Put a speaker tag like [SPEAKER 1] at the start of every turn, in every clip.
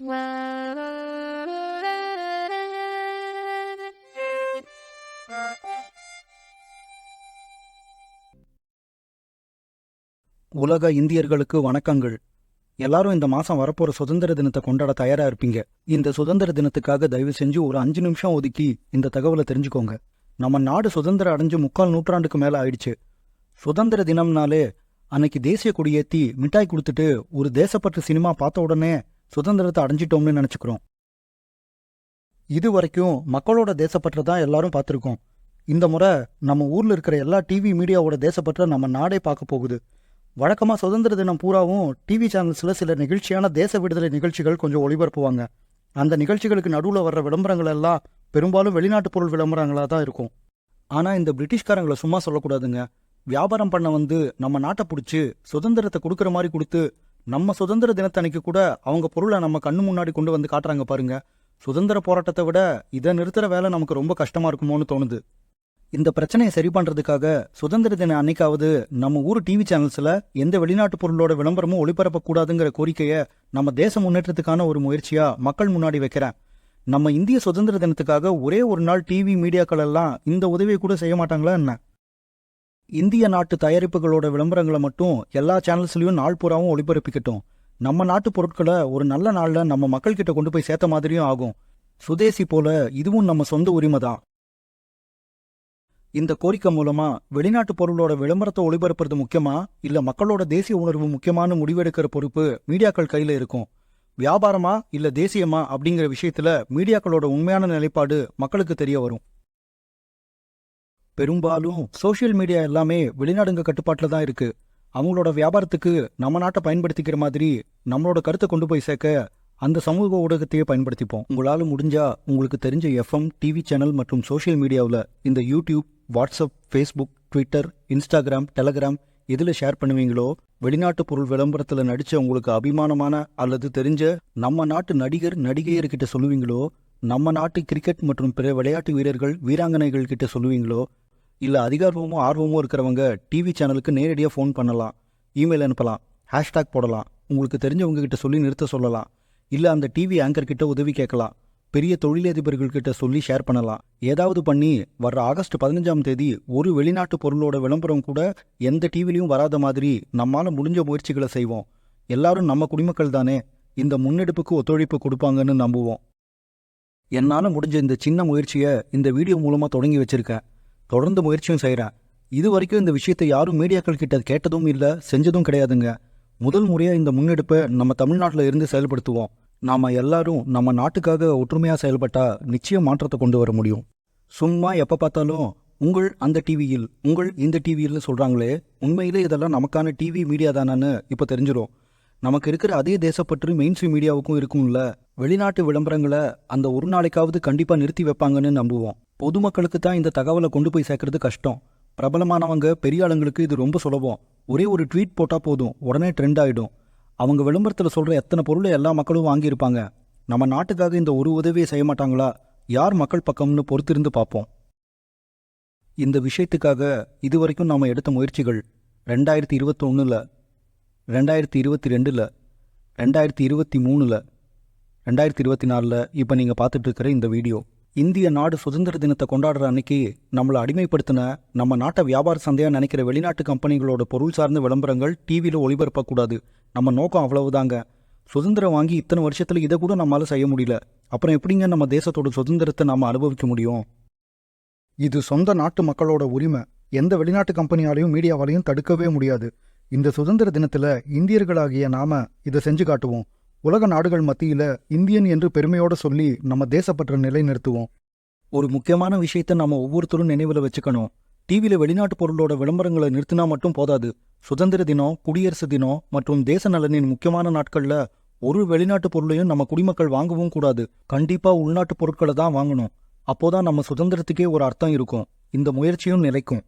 [SPEAKER 1] உலக இந்தியர்களுக்கு வணக்கங்கள். எல்லாரும் இந்த மாசம் வரப்போற சுதந்திர தினத்தை கொண்டாட தயாரா இருப்பீங்க. இந்த சுதந்திர தினத்துக்காக தயவு செஞ்சு ஒரு அஞ்சு நிமிஷம் ஒதுக்கி இந்த தகவலை தெரிஞ்சுக்கோங்க. நம்ம நாடு சுதந்திரம் அடைஞ்சு முக்கால் நூற்றாண்டுக்கு மேல ஆயிடுச்சு. சுதந்திர தினம்னாலே அன்னைக்கு தேசிய கொடியேத்தி மிட்டாய் கொடுத்துட்டு ஒரு தேசப்பற்று சினிமா பார்த்த உடனே சுதந்திரத்தை அடைஞ்சிட்டோம்னு நினச்சிக்கிறோம். இது வரைக்கும் மக்களோட தேசப்பற்ற தான் எல்லாரும் பார்த்துருக்கோம். இந்த முறை நம்ம ஊர்ல இருக்கிற எல்லா டிவி மீடியாவோட தேசப்பற்ற நம்ம நாடே பார்க்க போகுது. வழக்கமாக சுதந்திர தினம் பூராவும் டிவி சேனல்ஸில் சில நிகழ்ச்சியான தேச விடுதலை நிகழ்ச்சிகள் கொஞ்சம் ஒளிபரப்புவாங்க. அந்த நிகழ்ச்சிகளுக்கு நடுவில் வர்ற விளம்பரங்கள் எல்லாம் பெரும்பாலும் வெளிநாட்டு பொருள் விளம்பரங்களாக தான் இருக்கும். ஆனால் இந்த பிரிட்டிஷ்காரங்களை சும்மா சொல்லக்கூடாதுங்க. வியாபாரம் பண்ண வந்து நம்ம நாட்டை பிடிச்சி சுதந்திரத்தை கொடுக்குற மாதிரி கொடுத்து நம்ம சுதந்திர தினத்தன்னைக்கு கூட அவங்க பொருளை நம்ம கண்ணு முன்னாடி கொண்டு வந்து காட்டுறாங்க பாருங்க. சுதந்திர போராட்டத்தை விட இதை நிறுத்துற வேலை நமக்கு ரொம்ப கஷ்டமா இருக்குமோன்னு தோணுது. இந்த பிரச்சனையை சரி பண்றதுக்காக சுதந்திர தின அன்னைக்காவது நம்ம ஊர் டிவி சேனல்ஸ்ல எந்த வெளிநாட்டு பொருளோட விளம்பரமும் ஒளிபரப்பக்கூடாதுங்கிற கோரிக்கையை நம்ம தேச முன்னேற்றத்துக்கான ஒரு முயற்சியா மக்கள் முன்னாடி வைக்கிறேன். நம்ம இந்திய சுதந்திர தினத்துக்காக ஒரே ஒரு நாள் டிவி மீடியாக்கள் எல்லாம் இந்த உதவியை கூட செய்ய மாட்டாங்களா என்ன? இந்திய நாட்டு தயாரிப்புகளோட விளம்பரங்களை மட்டும் எல்லா சேனல்ஸ்லயும் நாள் பூராவும் ஒளிபரப்பிக்கட்டும். நம்ம நாட்டு பொருட்களை ஒரு நல்ல நாள்ல நம்ம மக்கள் கிட்ட கொண்டு போய் சேர்த்த மாதிரியும் ஆகும். சுதேசி போல இதுவும் நம்ம சொந்த உரிமை தான் இந்த கோரிக்கை மூலமா வெளிநாட்டு பொருளோட விளம்பரத்தை ஒளிபரப்புறது முக்கியமா? இல்ல மக்களோட தேசிய உணர்வு முக்கியமான முடிவெடுக்கிற பொறுப்பு மீடியாக்கள் கையில இருக்கும்? வியாபாரமா இல்ல தேசியமா அப்படிங்கிற விஷயத்துல மீடியாக்களோட உண்மையான நிலைப்பாடு மக்களுக்கு தெரிய வரும். பெரும்பாலும் சோஷியல் மீடியா எல்லாமே வெளிநாடுங்க கட்டுப்பாட்டில் தான் இருக்கு. அவங்களோட வியாபாரத்துக்கு நம்ம நாட்டை பயன்படுத்திக்கிற மாதிரி நம்மளோட கருத்தை கொண்டு போய் சேர்க்க அந்த சமூக ஊடகத்தையே பயன்படுத்திப்போம். உங்களால முடிஞ்சா உங்களுக்கு தெரிஞ்ச எஃப்எம் டிவி சேனல் மற்றும் சோஷியல் மீடியாவில் இந்த YouTube WhatsApp Facebook Twitter Instagram Telegram எதில் ஷேர் பண்ணுவீங்களோ வெளிநாட்டு பொருள் விளம்பரத்தில் நடிச்ச உங்களுக்கு அபிமானமான அல்லது தெரிஞ்ச நம்ம நாட்டு நடிகர் நடிகையர்கிட்ட சொல்லுவீங்களோ நம்ம நாட்டு கிரிக்கெட் மற்றும் பிற விளையாட்டு வீரர்கள் வீராங்கனைகள் கிட்ட சொல்லுவீங்களோ இல்ல அதிகாரமும் ஆர்வமும் இருக்கிறவங்க டிவி சேனலுக்கு நேரடியாக ஃபோன் பண்ணலாம் இமெயில் அனுப்பலாம் ஹேஷ்டாக் போடலாம் உங்களுக்கு தெரிஞ்சவங்ககிட்ட சொல்லி நிறுத்த சொல்லலாம் இல்ல அந்த டிவி ஆங்கர் கிட்ட உதவி கேட்கலாம் பெரிய தொழிலதிபர்கள்கிட்ட சொல்லி ஷேர் பண்ணலாம். ஏதாவது பண்ணி வர்ற ஆகஸ்ட் பதினஞ்சாம் தேதி ஒரு வெளிநாட்டு பொருளோட விளம்பரம் கூட எந்த டிவிலையும் வராத மாதிரி நம்மால முடிஞ்ச முயற்சிகளை செய்வோம். எல்லாரும் நம்ம குடிமக்கள் தானே இந்த முன்னெடுப்புக்கு ஒத்துழைப்பு கொடுப்பாங்கன்னு நம்புவோம். என்னால முடிஞ்ச இந்த சின்ன முயற்சியை இந்த வீடியோ மூலமா தொடங்கி வச்சுருக்கேன். தொடர்ந்து முயற்சியும் செய்கிறேன் இது வரைக்கும் இந்த விஷயத்தை யாரும் மீடியாக்கள் கிட்ட கேட்டதும் இல்லை செஞ்சதும் கிடையாதுங்க. முதல் முறையாக இந்த முன்னெடுப்பை நம்ம தமிழ்நாட்டில் இருந்து செயல்படுத்துவோம். நாம எல்லாரும் நம்ம நாட்டுக்காக ஒற்றுமையாக செயல்பட்டா நிச்சயம் மாற்றத்தை கொண்டு வர முடியும். சும்மா எப்போ பார்த்தாலும் உங்கள் அந்த டிவியில் உங்கள் இந்த டிவியில் சொல்கிறாங்களே உண்மையிலே இதெல்லாம் நமக்கான டிவி மீடியா தானான்னு இப்போ தெரிஞ்சிடும் நமக்கு இருக்கிற அதே தேசப்பற்று மெயின் ஸ்ட்ரீம் மீடியாவுக்கும் இருக்கும்ல. வெளிநாட்டு விளம்பரங்களை அந்த ஒரு நாளைக்காவது கண்டிப்பா நிறுத்தி வைப்பாங்கன்னு நம்புவோம். பொதுமக்களுக்கு தான் இந்த தகவலை கொண்டு போய் சேர்க்கறது கஷ்டம். பிரபலமானவங்க பெரிய ஆளுங்களுக்கு இது ரொம்ப சுலபம். ஒரே ஒரு ட்வீட் போட்டா போதும். உடனே ட்ரெண்ட் ஆயிடும். அவங்க விளம்பரத்தில் சொல்ற எத்தனை பொருளை எல்லா மக்களும் வாங்கியிருப்பாங்க. நம்ம நாட்டுக்காக இந்த ஒரு உதவியை செய்ய மாட்டாங்களா? யார் மக்கள் பக்கம்னு பொறுத்திருந்து பார்ப்போம். இந்த விஷயத்துக்காக இதுவரைக்கும் நாம எடுத்த முயற்சிகள் ரெண்டாயிரத்தி இருபத்தொன்னில் ரெண்டாயிரத்தி இருபத்தி ரெண்டில் ரெண்டாயிரத்தி இருபத்தி மூணில் ரெண்டாயிரத்தி இருபத்தி நாலில் இப்போ நீங்கள் பார்த்துட்டு இருக்கிற இந்த வீடியோ. இந்திய நாடு சுதந்திர தினத்தை கொண்டாடுற அன்னைக்கு நம்மளை அடிமைப்படுத்தின நம்ம நாட்டை வியாபார சந்தையாக நினைக்கிற வெளிநாட்டு கம்பெனிகளோட பொருள் சார்ந்த விளம்பரங்கள் டிவியில் ஒளிபரப்பக்கூடாது. நம்ம நோக்கம் அவ்வளவுதாங்க. சுதந்திரம் வாங்கி இத்தனை வருஷத்தில் இதை கூட நம்மளால செய்ய முடியல. அப்புறம் எப்படிங்க நம்ம தேசத்தோட சுதந்திரத்தை நம்ம அனுபவிக்க முடியும்? இது சொந்த நாட்டு மக்களோட உரிமை. எந்த வெளிநாட்டு கம்பெனியாலையும் மீடியாவாலையும் தடுக்கவே முடியாது. இந்த சுதந்திர தினத்துல இந்தியர்களாகிய நாம இதை செஞ்சு காட்டுவோம். உலக நாடுகள் மத்தியில இந்தியன் என்று பெருமையோட சொல்லி நம்ம தேசப்பற்ற நிலைநிறுத்துவோம் ஒரு முக்கியமான விஷயத்தை நாம ஒவ்வொருத்தரும் நினைவில் வச்சுக்கணும். டிவியில வெளிநாட்டு பொருளோட விளம்பரங்களை நிறுத்தினா மட்டும் போதாது. சுதந்திர தினம் குடியரசு தினம் மற்றும் தேச நலனின் முக்கியமான நாட்கள்ல ஒரு வெளிநாட்டு பொருளையும் நம்ம குடிமக்கள் வாங்கவும் கூடாது. கண்டிப்பா உள்நாட்டு பொருட்களை தான் வாங்கணும். அப்போதான் நம்ம சுதந்திரத்துக்கே ஒரு அர்த்தம் இருக்கும். இந்த முயற்சியும் நிலைக்கும்.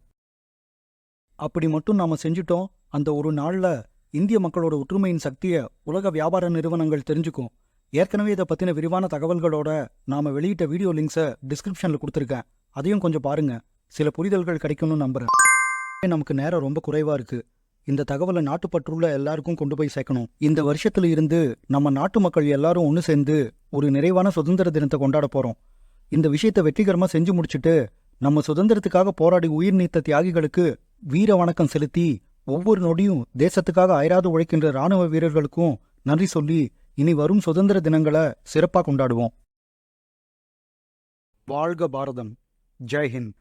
[SPEAKER 1] அப்படி மட்டும் நாம செஞ்சுட்டோம். அந்த ஒரு நாளில் இந்திய மக்களோட ஒற்றுமையின் சக்தியை உலக வியாபார நிறுவனங்கள் தெரிஞ்சுக்கும். ஏற்கனவே இதை பற்றின விரிவான தகவல்களோட நாம் வெளியிட்ட வீடியோ லிங்க்ஸை டிஸ்கிரிப்ஷனில் கொடுத்துருக்கேன். அதையும் கொஞ்சம் பாருங்கள் சில புரிதல்கள் கிடைக்கும்னு நம்புகிறேன் நமக்கு நேரம் ரொம்ப குறைவாக இருக்குது இந்த தகவலை நாட்டுப்பற்றுள்ள எல்லாருக்கும் கொண்டு போய் சேர்க்கணும். இந்த வருஷத்துல இருந்து நம்ம நாட்டு மக்கள் எல்லாரும் ஒன்று சேர்ந்து ஒரு நிறைவான சுதந்திர தினத்தை கொண்டாட போகிறோம் இந்த விஷயத்தை வெற்றிகரமாக செஞ்சு முடிச்சுட்டு நம்ம சுதந்திரத்துக்காக போராடி உயிர் நீத்த தியாகிகளுக்கு வீர வணக்கம் செலுத்தி ஒவ்வொரு நொடியும் தேசத்துக்காக அயராது உழைக்கின்ற ராணுவ வீரர்களுக்கும் நன்றி சொல்லி இனி வரும் சுதந்திர தினங்களை சிறப்பாக கொண்டாடுவோம். வாழ்க பாரதம். ஜெய்ஹிந்த்